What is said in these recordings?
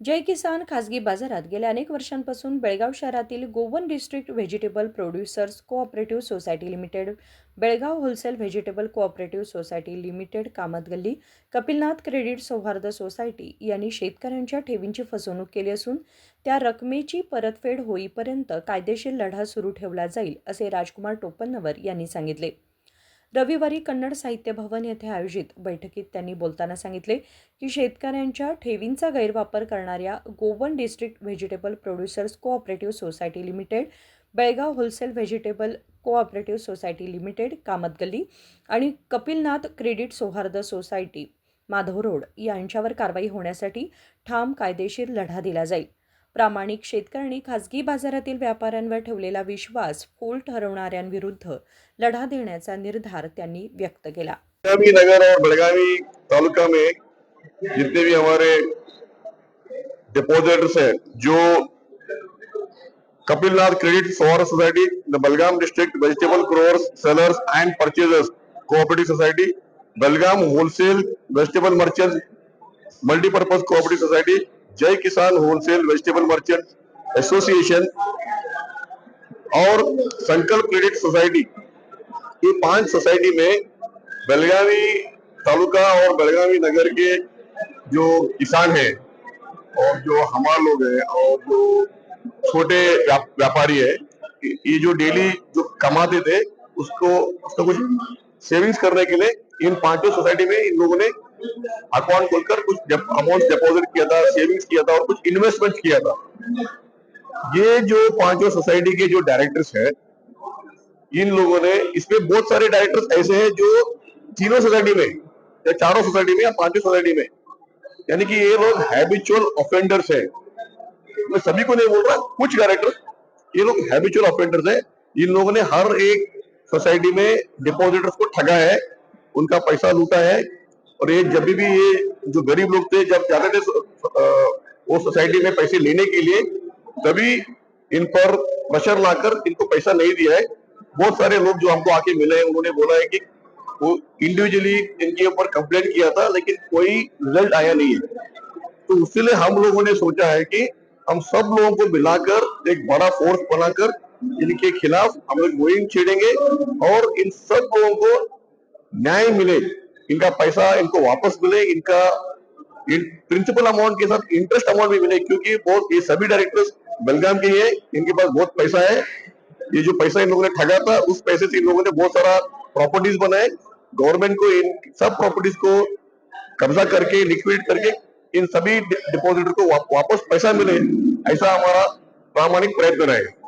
जय किसान खासगी बाजारात गेल्या अनेक वर्षांपासून बेळगाव शहरातील Goan district vegetable producers cooperative society limited Belgaum wholesale vegetable cooperative society limited Kamatgalli Kapilnath credit Souharda society यांनी शेतकऱ्यांच्या ठेवींची फसवणूक केली असून त्या रकमेची परतफेड होईपर्यंत कायदेशीर लढा सुरू ठेवला जाईल असे राजकुमार टोपन्नवर यांनी सांगितले. रविवारी कन्नड साहित्य भवन येथे आयोजित बैठकीत त्यांनी बोलताना सांगितले की शेतकऱ्यांच्या ठेवींचा गैरवापर करणाऱ्या Goan district vegetable producers cooperative society limited Belgaum wholesale vegetable cooperative society limited Kamatgalli आणि Kapilnath credit Souharda society Madhav road यांच्यावर कारवाई होण्यासाठी ठाम कायदेशीर लढा दिला जाईल. प्रामाणिक शेतकऱ्यांनी खासगी बाजारातील व्यापाऱ्यांवर ठेवलेला विश्वास फूल ठरवणाऱ्यांविरुद्ध लढा देण्याचा निर्धार त्यांनी व्यक्त केला. नगर और बेलगावी तालुका में जितने भी हमारे डिपोजिटर्स हैं जो Kapilnath credit for society the Belgaum district vegetable growers sellers and purchasers cooperative society Belgaum wholesale vegetable merchant multipurpose cooperative society Jai Kisan wholesale vegetable merchant association और संकल्प क्रेडिट सोसाइटी। ये पाँच सोसाइटी में बेलगावी तालुका और बेलगावी नगर के जो किसान हैं और जो हमारे लोग हैं और जो छोटे व्यापारी है, ये जो डेली जो कमाते थे, उसको, उसका कुछ सेविंग्स करने के लिए इन पाँचों सोसाइटी में इन लोगों ने अकाउंट खोलकर कुछ अमाउंट डिपॉजिट किया था सेविंग्स किया था और कुछ इन्वेस्टमेंट किया था। ये जो पाँचों सोसाइटी के जो डायरेक्टर्स हैं, इन लोगों ने इसमें बहुत सारे डायरेक्टर्स ऐसे हैं जो तीनों सोसाइटी में, या चारों सोसाइटी में या पाँचों सोसाइटी में, यानी कि ये लोग हैबिचुअल ऑफेंडर्स हैं। मैं सभी को नहीं बोल रहा, कुछ डायरेक्टर्स ये लोग हैबिचुअल ऑफेंडर्स हैं। इन लोगों ने हर एक सोसाइटी में डिपॉजिटर्स को ठगा है, उनका पैसा लूटा है और ये जब भी ये जो गरीब लोग थे, जब जाते थे वो सोसाइटी में पैसे लेने के लिए, तभी इन पर प्रेशर लाकर इनको पैसा नहीं दिया है। बहुत सारे लोग जो हमको आके मिले हैं उन्होंने बोला है कि वो इंडिविजुअली इनके ऊपर कंप्लेंट किया था, लेकिन कोई रिज़ल्ट आया नहीं है। तो इसलिए हम लोगों ने सोचा है कि हम सब लोगों को मिलाकर एक बड़ा फोर्स बनाकर इनके खिलाफ हम लोग मुहिम छेड़ेंगे और इन सब लोगों को न्याय मिले। इनका पैसा इनको वापस मिले, इनका प्रिंसिपल अमाउंट के साथ इंटरेस्ट अमाउंट भी मिले, क्योंकि बहुत ये सभी डायरेक्टर्स बेलगाम के ही है, इनके पास बहुत पैसा है। ये जो पैसा इन लोगों ने ठगा था, उस पैसे से इन लोगों ने बहुत सारा प्रॉपर्टीज़ बनाए। गवर्नमेंट को इन सब प्रॉपर्टीज़ को कब्जा करके लिक्विड करके इन सभी डिपॉजिटर को वापस पैसा मिले, ऐसा हमारा प्रामाणिक प्रयत्न रहेगा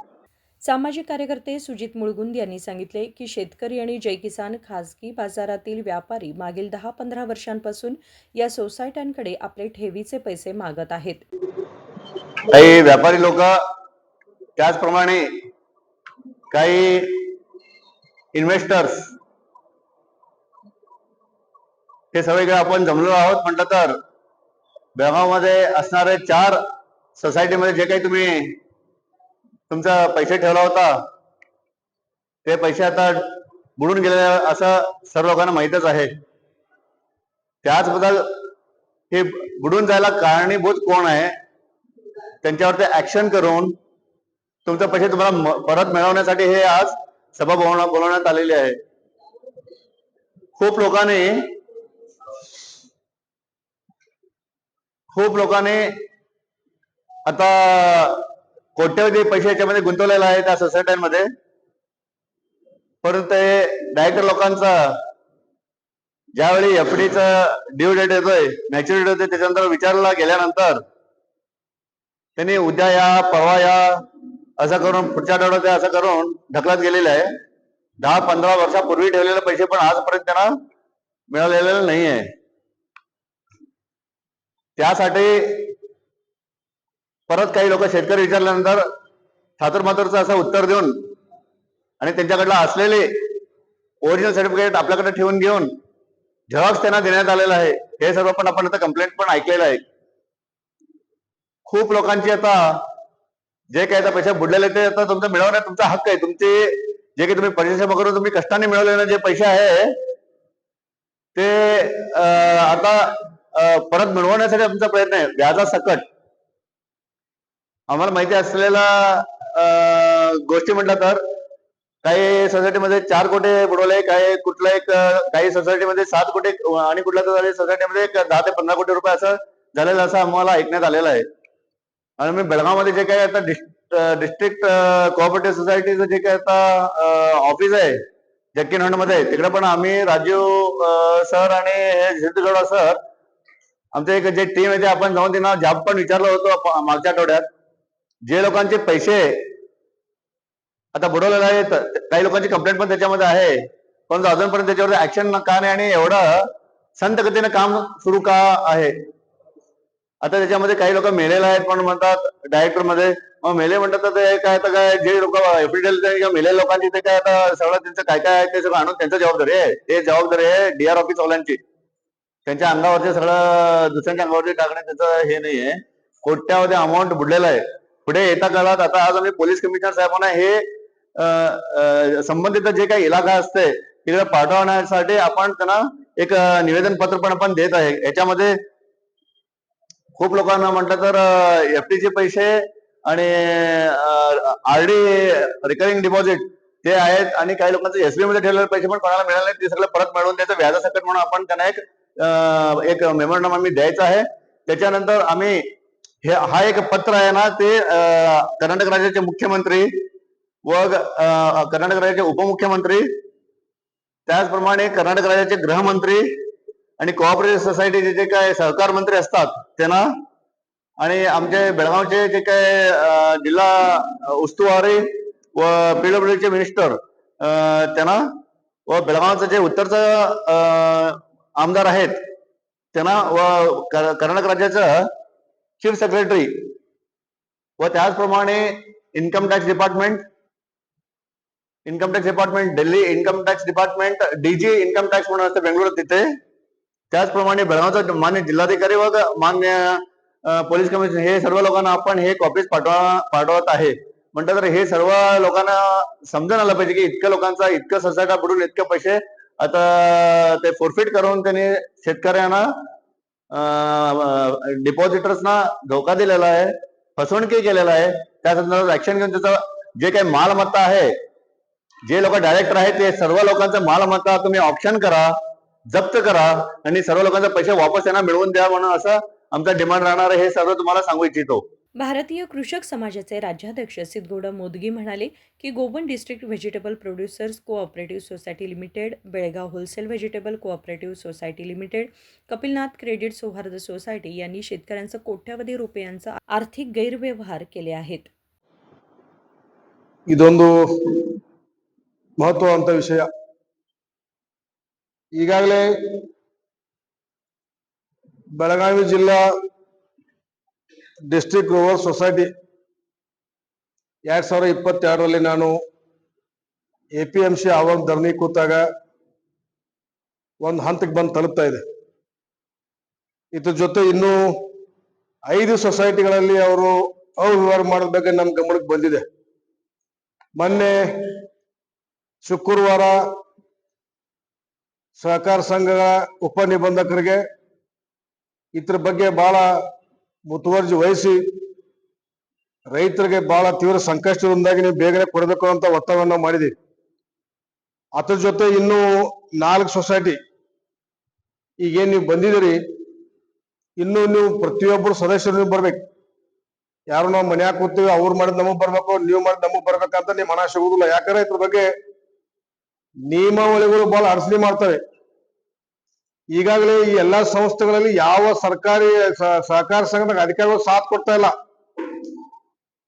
सामाजिक कार्यकर्ते सुजित मुळगुंद यांनी सांगितले की शेतकरी आणि जय किसान खासगी बाजारातील व्यापारी मागील दहा पंधरा वर्षांपासून या सोसायट्यांकडे आपले ठेवीचे पैसे मागत आहेत. काही व्यापारी लोक त्याचप्रमाणे काही इन्व्हेस्टर्स हे सगळीकडे आपण जमलो आहोत. म्हटलं तर बेळगावमध्ये असणारे चार सोसायटीमध्ये जे काही तुम्ही तुमचा पैसे ठेवला होता. ते पैसे आता बुडून गेले असं सर्व लोकांना माहीतच आहे. त्याचबद्दल हे बुडून जायला कारणीभूत कोण आहे? त्यांच्यावरती ऍक्शन करून तुमचे पैसे तुम्हाला परत मिळवण्यासाठी हे आज सभा बोलवण्यात आलेली आहे. खूप लोकांनी खूप लोकांनी आता कोट्यवधी पैसे याच्यामध्ये गुंतवलेला आहे त्या सोसायट्यांमध्ये. परंतु ते डायरेक्टर लोकांचा ज्यावेळी एफडीचा ड्यू डेट येतोय मॅच्युरिटी होते त्याच्यानंतर विचारला गेल्यानंतर त्यांनी उद्या या परवा या असं करून पुढच्या आठवड्यात या असं करून ढकलत गेलेले आहे. दहा पंधरा वर्षापूर्वी ठेवलेले पैसे पण आजपर्यंत त्यांना मिळालेले नाही आहे त्यासाठी परत काही लोक शेतकरी विचारल्यानंतर थातुरमातुरचं असं उत्तर देऊन आणि त्यांच्याकडलं असलेले ओरिजिनल सर्टिफिकेट आपल्याकडे ठेवून घेऊन झेरॉक्स त्यांना देण्यात आलेलं आहे. हे सर्व पण आपण आता कंप्लेंट पण ऐकलेलं आहे. खूप लोकांची आता जे काही आता पैसे बुडलेले ते आता तुमचं मिळवण्यात तुमचा हक्क आहे. तुमचे जे काही तुम्ही परिश्रम करून तुम्ही कष्टाने मिळवलेले जे पैसे आहे ते आता परत मिळवण्यासाठी आमचा प्रयत्न आहे. व्याजा सकट आम्हाला माहिती असलेल्या गोष्टी म्हटलं तर काही सोसायटीमध्ये चार कोटे बुडवले काही कुठला एक काही सोसायटीमध्ये सात कोटी आणि कुठल्या तरी सोसायटीमध्ये एक दहा ते पंधरा कोटी रुपये असं झालेलं असं आम्हाला ऐकण्यात आलेलं आहे. आणि मी बेळगावमध्ये जे काही आता डिस्ट्रिक्ट कोऑपरेटिव्ह सोसायटीचं जे काही आता ऑफिस आहे जक्कीनहंडमध्ये तिकडे पण आम्ही राजीव सर आणि हे सिद्धगौडा सर आमचं एक जे टीम आहे ते आपण जाऊन त्यांना जॉब पण विचारलं होतं मागच्या आठवड्यात. जे लोकांचे पैसे आता बुडवलेले आहेत काही लोकांची कंप्लेंट पण त्याच्यामध्ये आहे. पण अजूनपर्यंत त्याच्यावर ऍक्शन का नाही आणि एवढं संत गतीने काम सुरू का आहे? आता त्याच्यामध्ये काही लोक मेलेले आहेत पण म्हणतात डायरेक्टरमध्ये मग मेले म्हणतात तर ते काय आता काय जे लोक एफिडेल किंवा मेले लोकांची ते काय आता सगळं त्यांचं काय काय आहे ते सगळं आणून त्यांचं जबाबदारी आहे. ते जबाबदारी आहे डीआर ऑफिस वाल्यांची. त्यांच्या अंगावरचे सगळं दुसऱ्यांच्या अंगावरती टाकणे त्याचं हे नाहीये. कोट्यावधी अमाऊंट बुडलेलं आहे. पुढे येता काळात आता आज आम्ही पोलीस कमिशनर साहेबांना हे संबंधित जे काही इलाका असते तिकडे पाठवण्यासाठी आपण त्यांना एक निवेदन पत्र पण आपण देत आहे. याच्यामध्ये खूप लोकांना म्हटलं तर एफ चे पैसे आणि आरडी रिकरिंग डिपॉझिट ते आहेत आणि काही लोकांचे एसबी मध्ये ठेवलेले पैसे पण कोणाला मिळाले ते सगळं परत मिळवून द्यायचं. व्याजासकट म्हणून आपण त्यांना एक एक मेमोरंडम आम्ही द्यायचं आहे. त्याच्यानंतर आम्ही हे हा एक पत्र आहे ना ते कर्नाटक राज्याचे मुख्यमंत्री व कर्नाटक राज्याचे उपमुख्यमंत्री त्याचप्रमाणे कर्नाटक राज्याचे गृहमंत्री आणि कोऑपरेटिव्ह सोसायटीचे जे काय सहकार मंत्री असतात त्यांना आणि आमचे बेळगावचे जे काय जिल्हा उस्तुवारी व पीडब्ल्यूचे मिनिस्टर त्यांना व बेळगावचं जे उत्तरचं आमदार आहेत त्यांना व कर्नाटक राज्याचं चीफ सेक्रेटरी व त्याचप्रमाणे income tax department income tax department Delhi income tax department DG income tax म्हणून असते बेंगळुरू तिथे. त्याचप्रमाणे बेळगावचा मान्य जिल्हाधिकारी व मान्य पोलीस कमिशनर हे सर्व लोकांना आपण हे कॉपीज पाठवा पाठवत आहे. म्हणतात तर हे सर्व लोकांना समजून आलं पाहिजे की इतक्या लोकांचा इतकं ससाटा बुडून इतके पैसे आता ते फोरफिट करून त्यांनी शेतकऱ्यांना डिपॉझिटर्सना धोका दिलेला आहे फसवणुकी केलेला आहे. त्या संदर्भात ऍक्शन घेऊन त्याचं जे काही मालमत्ता आहे जे लोक डायरेक्टर आहेत ते सर्व लोकांचा मालमत्ता तुम्ही ऑप्शन करा जप्त करा आणि सर्व लोकांचे पैसे वापस यांना मिळवून द्या म्हणून असं आमचा डिमांड राहणार आहे हे सर्व तुम्हाला सांगू इच्छितो. भारतीय कृषक समाजाचे राज्याध्यक्ष सिद्धगौडा मोदगी म्हणाले की Goan district vegetable producers cooperative society limited Belgaum wholesale vegetable cooperative society limited Kapilnath credit Souharda society यांनी शेतकऱ्यांचं कोट्यावधी रुपयांचा आर्थिक गैरव्यवहार केले आहेत ಇದೊಂದು ಮಹತ್ವವಂತ ವಿಷಯ ಈಗಾಗಲೇ ಬೆಳಗಾವಿ ಜಿಲ್ಲಾ ಡಿಸ್ಟ್ರಿಕ್ಟ್ ರೂರಲ್ ಸೊಸೈಟಿ ಎರಡ್ ಸಾವಿರದ ಇಪ್ಪತ್ತೆರಡರಲ್ಲಿ ನಾನು ಎ ಪಿ ಎಂ ಸಿ ಆವಾಗ ಧರಣಿ ಕೂತಾಗ ಒಂದು ಹಂತಕ್ಕೆ ಬಂದು ತಲುಪ್ತಾ ಇದೆ. ಇದ್ರ ಜೊತೆ ಇನ್ನೂ ಐದು ಸೊಸೈಟಿಗಳಲ್ಲಿ ಅವರು ಅವ್ಯವಹಾರ ಮಾಡೋದ್ ಬಗ್ಗೆ ನಮ್ಮ ಗಮನಕ್ಕೆ ಬಂದಿದೆ. ಮೊನ್ನೆ ಶುಕ್ರವಾರ ಸಹಕಾರ ಸಂಘಗಳ ಉಪ ನಿಬಂಧಕರಿಗೆ ಇದ್ರ ಬಗ್ಗೆ ಬಹಳ ಮುತುವರ್ಜಿ ವಹಿಸಿ ರೈತರಿಗೆ ಬಹಳ ತೀವ್ರ ಸಂಕಷ್ಟದಿಂದಾಗಿ ನೀವು ಬೇಗನೆ ಕೊಡಬೇಕು ಅಂತ ಒತ್ತಡವನ್ನು ಮಾಡಿದಿ ಅದ್ರ ಜೊತೆ ಇನ್ನು ನಾಲ್ಕು ಸೊಸೈಟಿ ಈಗೇನು ನೀವು ಬಂದಿದ್ದೀರಿ, ಇನ್ನು ನೀವು ಪ್ರತಿಯೊಬ್ಬರು ಸದಸ್ಯರು ನೀವು ಬರ್ಬೇಕು. ಯಾರು ನಾವು ಮನ್ಯಾಗ ಕೂತೀವಿ, ಅವ್ರು ಮಾಡಿದ್ ನಮಗ್ ಬರ್ಬೇಕು, ನೀವು ಮಾಡಿದ ನಮಗ್ ಬರ್ಬೇಕಂತ ನಿಮ್ ಹಣ ಸಿಗುದಿಲ್ಲ. ಯಾಕಂದ್ರೆ ಇದ್ರ ಬಗ್ಗೆ ನಿಯಮಾವಳಿಗಳು ಬಹಳ ಅಡಚಣೆ ಮಾಡ್ತವೆ. ಈಗಾಗಲೇ ಈ ಎಲ್ಲಾ ಸಂಸ್ಥೆಗಳಲ್ಲಿ ಯಾವ ಸರ್ಕಾರಿ ಸಹಕಾರ ಸಂಘದಾಗ ಅಧಿಕಾರಿಗಳು ಸಾಥ್ ಕೊಡ್ತಾ ಇಲ್ಲ.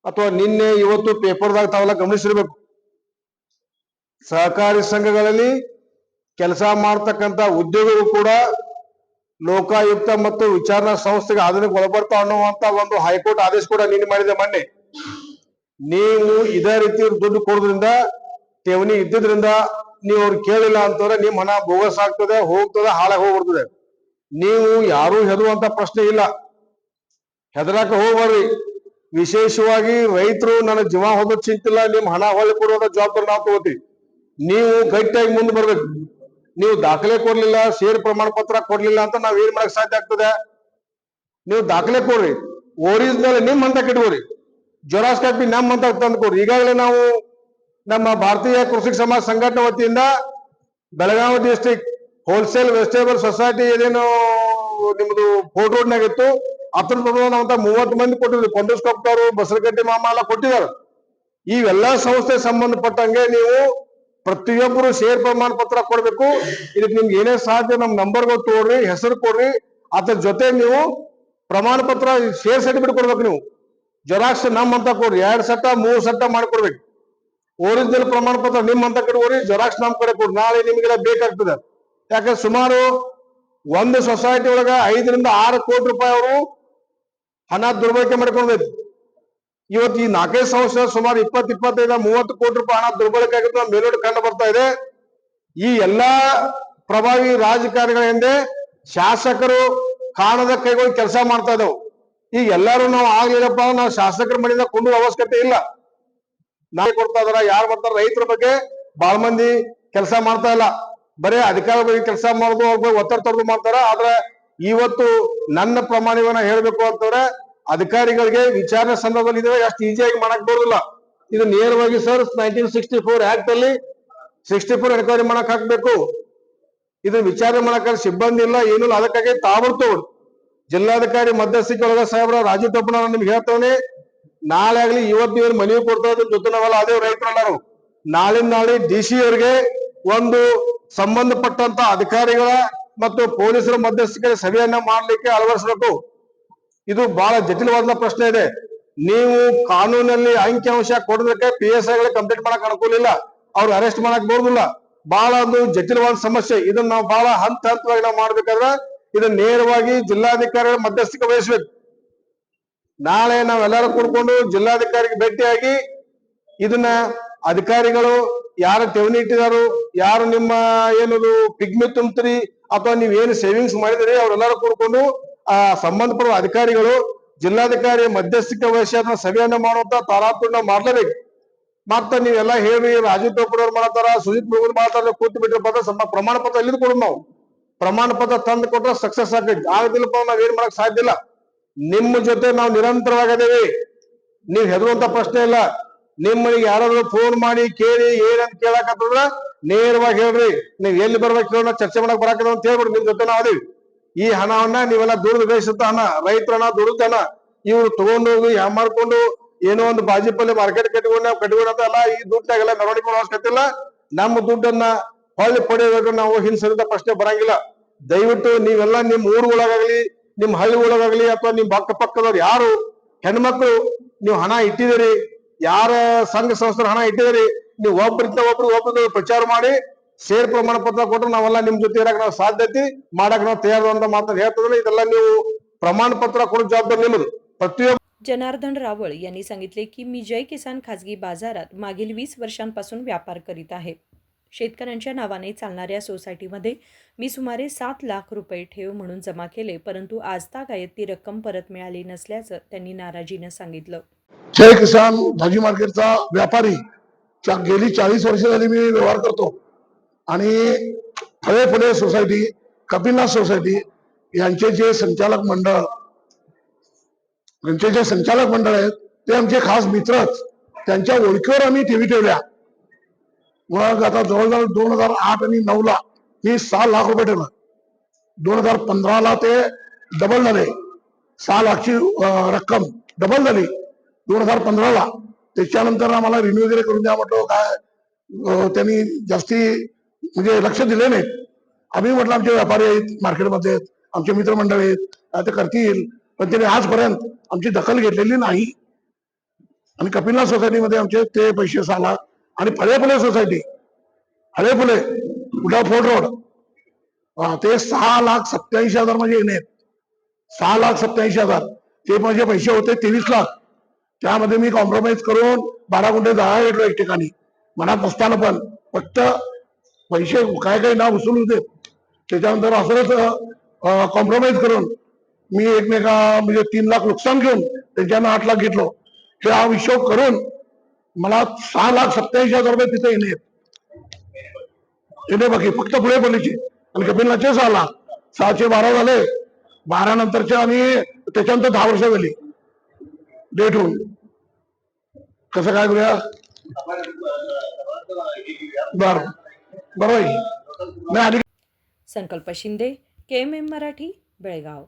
ಅಥವಾ ನಿನ್ನೆ ಇವತ್ತು ಪೇಪರ್ದಾಗ ತಾವೆಲ್ಲ ಗಮನಿಸಿರ್ಬೇಕು. ಸಹಕಾರಿ ಸಂಘಗಳಲ್ಲಿ ಕೆಲಸ ಮಾಡ್ತಕ್ಕಂತ ಉದ್ಯೋಗಿಗಳು ಕೂಡ ಲೋಕಾಯುಕ್ತ ಮತ್ತು ವಿಚಾರಣಾ ಸಂಸ್ಥೆಗೆ ಆಧುನಿಕ ಒಳಪಡ್ತಾ ಅನ್ನುವಂತ ಒಂದು ಹೈಕೋರ್ಟ್ ಆದೇಶ ಕೂಡ ನೀನು ಮಾಡಿದೆ ಮೊನ್ನೆ. ನೀವು ಇದೇ ರೀತಿ ದುಡ್ಡು ಕೊಡೋದ್ರಿಂದ, ಠೇವಣಿ ಇದ್ದಿದ್ರಿಂದ ನೀವು ಅವ್ರು ಕೇಳಿಲ್ಲ ಅಂತಂದ್ರೆ ನಿಮ್ ಹಣ ಬೋಗಸ್ ಆಗ್ತದೆ, ಹೋಗ್ತದೆ, ಹಾಳಾಗಿ ಹೋಗ್ಬಿಡ್ತದೆ. ನೀವು ಯಾರು ಹೆದರುವಂತ ಪ್ರಶ್ನೆ ಇಲ್ಲ. ಹೆದರಾಕ ಹೋಗ್ಬಾರ್ರಿ. ವಿಶೇಷವಾಗಿ ರೈತರು ನನ್ನ ಜೀವ ಹೋದ ಚಿಂತಿಲ್ಲ, ನಿಮ್ ಹಣ ಹೊಳೆ ಕೊಡುವಂತ ಜವಾಬ್ದಾರಿ ನಾವು ತಗೋತೀವಿ. ನೀವು ಗಟ್ಟಿಯಾಗಿ ಮುಂದೆ ಬರ್ಬೇಕು. ನೀವು ದಾಖಲೆ ಕೊಡ್ಲಿಲ್ಲ, ಷೇರ್ ಪ್ರಮಾಣ ಪತ್ರ ಕೊಡ್ಲಿಲ್ಲ ಅಂತ ನಾವ್ ಏನ್ ಮಾಡಕ್ ಸಾಧ್ಯ ಆಗ್ತದೆ? ನೀವು ದಾಖಲೆ ಕೊಡ್ರಿ. ಓರಿಜಿನಲ್ ನಿಮ್ ಹಂತ ಇಟ್ಕೋರಿ. ಜೊರಾಸ್ ಕಾಪಿ ನಮ್ಮ ಅಂತ ತಂದುಕೊಡ್ರಿ. ಈಗಾಗಲೇ ನಾವು ನಮ್ಮ ಭಾರತೀಯ ಕೃಷಿ ಸಮಾಜ ಸಂಘಟನೆ ವತಿಯಿಂದ Belagavi district wholesale vegetable society ಏನೇನು ನಿಮ್ದು ಫೋರ್ಟ್ ರೋಡ್ನಾಗ ಇತ್ತು. ಅದ್ರ ನಾವಂತ ಮೂವತ್ತು ಮಂದಿ ಕೊಟ್ಟಿದ್ವಿ. ಕೊಂಡಸ್ಕೊಪ್ತವ್ರು ಬಸರಗಟ್ಟಿ ಮಾಮ ಎಲ್ಲ ಕೊಟ್ಟಿದ್ದಾರೆ. ಇವೆಲ್ಲ ಸಂಸ್ಥೆ ಸಂಬಂಧಪಟ್ಟಂಗೆ ನೀವು ಪ್ರತಿಯೊಬ್ಬರು ಶೇರ್ ಪ್ರಮಾಣ ಪತ್ರ ಕೊಡ್ಬೇಕು. ಇದಕ್ಕೆ ನಿಮ್ಗೆ ಏನೇ ಸಾಧ್ಯ ನಮ್ ನಂಬರ್ ತಗೊಳ್ರಿ ಹೆಸರು ಕೊಡ್ರಿ. ಅದ್ರ ಜೊತೆ ನೀವು ಪ್ರಮಾಣ ಪತ್ರ ಶೇರ್ ಸರ್ಟಿಫಿಕೇಟ್ ಕೊಡ್ಬೇಕು ನೀವು. ಜೆರಾಕ್ಸ್ ನಮ್ಮ ಅಂತ ಕೊಡ್ರಿ. ಎರಡ್ ಸಟ್ಟ, ಮೂರ್ ಸಟ್ಟ ಮಾಡ್ಕೊಡ್ಬೇಕು. ಒರಿಜಿನಲ್ ಪ್ರಮಾಣ ಪತ್ರ ನಿಮ್ ಅಂತ ಕಡೆ ಓರಿ ಜೆರಾಕ್ಸ್ ನಮ್ ಕಡೆ ಕೊಡಿ. ನಾಳೆ ನಿಮ್ಗೆಲ್ಲ ಬೇಕಾಗ್ತದೆ. ಯಾಕಂದ್ರೆ ಸುಮಾರು ಒಂದು ಸೊಸೈಟಿ ಒಳಗ ಐದರಿಂದ ಆರು ಕೋಟಿ ರೂಪಾಯಿ ಅವರು ಹಣ ದುರ್ಬಳಕೆ ಮಾಡ್ಕೊಳ್ಬೇಕು ಇವತ್ತು ಈ ನಾಲ್ಕೈದು ಸಂವತ್ಸರ ಸುಮಾರು ಇಪ್ಪತ್ ಇಪ್ಪತ್ತೈದು, ಮೂವತ್ತು ಕೋಟಿ ರೂಪಾಯಿ ಹಣ ದುರ್ಬಳಕೆ ನಮ್ಮ ಮೇಲೋಡಿ ಕಂಡು ಬರ್ತಾ ಇದೆ. ಈ ಎಲ್ಲಾ ಪ್ರಭಾವಿ ರಾಜಕಾರಣಿಗಳ ಹಿಂದೆ ಶಾಸಕರು ಕಾಣದ ಕೈಗೊಂಡು ಕೆಲಸ ಮಾಡ್ತಾ ಇದಾವೆ ಈಗ ಎಲ್ಲರೂ ನಾವು ಆಗ್ಲಿಲ್ಲಪ್ಪ ನಾವು ಶಾಸಕರ ಮನೆಯಿಂದ ಕೊಂಡು ಅವಶ್ಯಕತೆ ಇಲ್ಲ. ನಾಳೆ ಕೊಡ್ತಾ ಇದಾರ, ಯಾರು ಬರ್ತಾರ? ರೈತರ ಬಗ್ಗೆ ಬಹಳ ಮಂದಿ ಕೆಲಸ ಮಾಡ್ತಾ ಇಲ್ಲ. ಬರೇ ಅಧಿಕಾರ ಬಗ್ಗೆ ಕೆಲಸ ಮಾಡೋದು, ಅವ್ರ ಒತ್ತಡ ತರದು ಮಾಡ್ತಾರ. ಆದ್ರೆ ಇವತ್ತು ನನ್ನ ಪ್ರಮಾಣವನ್ನ ಹೇಳ್ಬೇಕು ಅಂತಂದ್ರೆ ಅಧಿಕಾರಿಗಳಿಗೆ ವಿಚಾರಣೆ ಸಂದರ್ಭದಲ್ಲಿ ಇದ್ರೆ ಅಷ್ಟು ಈಸಿಯಾಗಿ ಮಾಡಕ್ ಬರುದಿಲ್ಲ. ಇದು ನೇರವಾಗಿ sir nineteen sixty four act ಅಲ್ಲಿ ಸಿಕ್ಸ್ಟಿ ಫೋರ್ ಎನ್ಕ್ವೈರಿ ಮಾಡಕ್ ಹಾಕ್ಬೇಕು. ಇದು ವಿಚಾರಣೆ ಮಾಡಕ ಸಿಬ್ಬಂದಿ ಇಲ್ಲ, ಏನು ಇಲ್ಲ. ಅದಕ್ಕಾಗಿ ತಾಬಡ್ತೋಡು ಜಿಲ್ಲಾಧಿಕಾರಿ ಮಧ್ಯಸ್ಥಿಕೆ ಒಳಗ ಸಾಹೇಬ್ರ ರಾಜೀವ್ ತಪ್ಪನ ನಿಮ್ಗೆ ಹೇಳ್ತವನೆ ನಾಳೆ ಆಗ್ಲಿ ಇವತ್ತು ನೀವೇನು ಮನವಿ ಕೊಡ್ತಾ ಇದ್ರ ಜೊತೆ ನಾವೆಲ್ಲ ಅದೇ ರೈತರಲ್ಲರು ನಾಳಿನ ನಾಳೆ ಡಿ ಸಿ ಅವರಿಗೆ ಒಂದು ಸಂಬಂಧಪಟ್ಟಂತ ಅಧಿಕಾರಿಗಳ ಮತ್ತು ಪೊಲೀಸರ ಮಧ್ಯಸ್ಥಿಕೆ ಸಭೆಯನ್ನ ಮಾಡ್ಲಿಕ್ಕೆ ಅಳವಡಿಸಬೇಕು. ಇದು ಬಹಳ ಜಟಿಲವಾದ ಪ್ರಶ್ನೆ ಇದೆ. ನೀವು ಕಾನೂನಲ್ಲಿ ಅಂಕಿಅಂಶ ಕೊಡೋದಕ್ಕೆ ಪಿ ಎಸ್ ಐಗಳಿಗೆ ಕಂಪ್ಲೀಟ್ ಮಾಡಕ್ ಅನುಕೂಲ ಇಲ್ಲ. ಅವ್ರು ಅರೆಸ್ಟ್ ಮಾಡಕ್ ಬರೋದಿಲ್ಲ. ಬಹಳ ಒಂದು ಜಟಿಲವಾದ ಸಮಸ್ಯೆ. ಇದನ್ನ ನಾವು ಬಹಳ ಹಂತ ಹಂತವಾಗಿ ನಾವು ಮಾಡ್ಬೇಕಾದ್ರೆ ಇದನ್ನ ನೇರವಾಗಿ ಜಿಲ್ಲಾಧಿಕಾರಿಗಳ ಮಧ್ಯಸ್ಥಿಕೆ ವಹಿಸ್ಬೇಕು. ನಾಳೆ ನಾವೆಲ್ಲರೂ ಕೂಡ್ಕೊಂಡು ಜಿಲ್ಲಾಧಿಕಾರಿಗೆ ಭೇಟಿಯಾಗಿ ಇದನ್ನ ಅಧಿಕಾರಿಗಳು ಯಾರು ಠೇವಣಿ ಇಟ್ಟಿದಾರು, ಯಾರು ನಿಮ್ಮ ಏನದು ಪಿಗ್ಮಿ ತುಂಬ್ತೀರಿ ಅಥವಾ ನೀವ್ ಏನು ಸೇವಿಂಗ್ಸ್ ಮಾಡಿದಿರಿ, ಅವರೆಲ್ಲರೂ ಕೂಡ್ಕೊಂಡು ಆ ಸಂಬಂಧಪಡುವ ಅಧಿಕಾರಿಗಳು ಜಿಲ್ಲಾಧಿಕಾರಿ ಮಧ್ಯಸ್ಥಿಕೆ ವಹಿಸಿ ಅದನ್ನ ಸಭೆಯನ್ನ ಮಾಡುವಂತ ನಾವು ಮಾಡ್ಲೇಬೇಕು. ಮತ್ತ ನೀವೆಲ್ಲ ಹೇಳಿ ರಾಜು ಟೋಪರವ್ರು ಮಾಡ್ತಾರ, ಸುಜಿತ್ ಮುಗುಲ್ ಮಾಡ್ತಾರ ಕೂತು ಅಂದ್ರೆ ಸಮ ಪ್ರಮಾಣ ಪತ್ರ ಎಲ್ಲಿದ್ ಕೊಡೋದು ನಾವು? ಪ್ರಮಾಣ ಪತ್ರ ತಂದು ಕೊಟ್ರೆ ಸಕ್ಸಸ್ ಆಗ್ತೈತಿ. ಆಗದಿಲ್ಲಪ್ಪ ನಾವ್ ಏನ್ ಮಾಡಕ್ ಸಾಧ್ಯ ಇಲ್ಲ. ನಿಮ್ಮ ಜೊತೆ ನಾವು ನಿರಂತರವಾಗದೇವಿ. ನೀವ್ ಹೆದರುವಂತ ಪ್ರಶ್ನೆ ಇಲ್ಲ. ನಿಮ್ಮನಿಗೆ ಯಾರಾದ್ರೂ ಫೋನ್ ಮಾಡಿ ಕೇಳಿ ಏನಂತ ಕೇಳಕತ್ತಂದ್ರ ನೇರವಾಗಿ ಹೇಳ್ರಿ. ನೀವ್ ಎಲ್ಲಿ ಬರ್ಬೇಕು ಚರ್ಚೆ ಮಾಡಕ್ ಬರಾಕ ಅಂತ ಹೇಳ್ಬಿಡಿ ನಿಮ್ ಜೊತೆ ನಾವು ಈ ಹಣವನ್ನ ನೀವೆಲ್ಲ ದುಡ್ದು ಬೇಯಿಸುತ್ತ ಹಣ ರೈತರ ಹಣ ದುಡಿದ ಹಣ, ಇವ್ರು ತಗೊಂಡೋಗಿ ಯಾ ಮಾಡ್ಕೊಂಡು ಏನೋ ಒಂದು ಬಾಜಿ ಪಲ್ಲೆ ಮಾರ್ಕೆಟ್ ಕಟ್ಕೊಂಡು ಈ ದುಡ್ಡಾಗೆಲ್ಲ ಮೆರವಣಿಗೆ ಮಾಡೋ ಅವಶ್ಯಕತೆ ಇಲ್ಲ. ನಮ್ಮ ದುಡ್ಡನ್ನ ಹೊಳ್ಳಿ ಪಡೆಯಬೇಕು ನಾವು ಹಿಂಸರಿದ ಪ್ರಶ್ನೆ ಬರಂಗಿಲ್ಲ. ದಯವಿಟ್ಟು ನೀವೆಲ್ಲ ನಿಮ್ ಊರುಗಳಾಗಲಿ ನಿಮ್ ಹಳ್ಳಿ ಒಳಗಾಗ್ಲಿ ಅಥವಾ ನಿಮ್ ಪಕ್ಕ ಪಕ್ಕದವ್ರು ಯಾರು ಹೆಣ್ಮಕ್ಳು ನೀವು ಹಣ ಇಟ್ಟಿದ್ದೀರಿ ಯಾರ ಸಂಘ ಸಂಸ್ಥೆ ಹಣ ಇಟ್ಟಿದ್ದೀರಿ ನೀವು ಒಬ್ಬರಿಂದ ಒಬ್ರು ಒಬ್ರು ಪ್ರಚಾರ ಮಾಡಿ ಶೇರ್ ಪ್ರಮಾಣ ಪತ್ರ ಕೊಟ್ರೆ ನಾವೆಲ್ಲ ನಿಮ್ ಜೊತೆ ಇರಕ್ ನಾವು ಸಾಧ್ಯತೆ ಮಾಡಕ್ ನಾವು ತಯಾರು ಅಂತ ಮಾತನ್ನ ಹೇಳ್ತದ್ರೆ ಇದೆಲ್ಲ ನೀವು प्रमाण पत्र ಕೊಡೋ ಜವಾಬ್ದಾರಿ ನಿಮ್ಮದು ಪ್ರತಿಯೊಬ್ಬ जनार्दन रावळ यांनी सांगितले की मी जय किसान खाजगी बाजारात मागील वीस वर्षांपासून व्यापार करीत आहे शेतकऱ्यांच्या नावाने चालणाऱ्या सोसायटीमध्ये मी सुमारे सात लाख रुपये ठेव म्हणून जमा केले परंतु आजतागायत ती रक्कम परत मिळाली नसल्याचं त्यांनी नाराजीनं सांगितलं. जय किसान भाजी मार्केटचा व्यापारी गेली चाळीस वर्ष झाली मी व्यवहार करतो. आणि फळे फुले सोसायटी कपिलनाथ सोसायटी यांचे जे संचालक मंडळ यांचे जे संचालक मंडळ आहेत ते आमचे खास मित्रच त्यांच्या ओळखीवर आम्ही ठेवी ठेवल्या. मग आता जवळजवळ दोन हजार आठ आणि नऊ ला मी सहा लाख रुपये ठेवलं. दोन हजार पंधराला ते डबल झाले. सहा लाखची रक्कम डबल झाली. दोन हजार पंधराला. त्याच्यानंतर आम्हाला रिन्यू वगैरे करून द्या म्हटलं काय त्यांनी जास्ती म्हणजे लक्ष दिले नाही आम्ही म्हटलं आमचे व्यापारी आहेत मार्केटमध्ये आहेत आमचे मित्रमंडळ आहेत ते करतील. पण त्यांनी आजपर्यंत आमची दखल घेतलेली नाही. आणि कपिलनाथ सोसायटीमध्ये आमचे ते पैसे सहा लाख आणि फळे फुले सोसायटी. फळे फुले. कुठं फोर्ट रोड. ते सहा लाख सत्याऐंशी हजार म्हणजे येणे. सहा लाख सत्याऐंशी हजार. ते माझे पैसे होते तेवीस लाख. त्यामध्ये मी कॉम्प्रोमाइज करून बारा गुंठे दहा घेतलो एक ठिकाणी मनात नसताना पण. फक्त पैसे काय काय ना उचलू होते. त्याच्यानंतर असंच कॉम्प्रोमाइज करून मी एकमेका म्हणजे तीन लाख नुकसान घेऊन त्यांच्यानं आठ लाख घेतलो. हे हा हिशोब करून मला सहा लाख सत्याऐंशी हजार रुपये तिथे येणे. येणे बाकी फक्त पुढे पडलीची आणि कपिलला सहा आला. सहाशे बारा झाले. बारा नंतरचे आणि त्याच्यानंतर दहा वर्ष झाली. डेट होऊन. कसं काय करूया बर. बरोबर नाही Sankalp Shinde K M M Marathi Belgaum.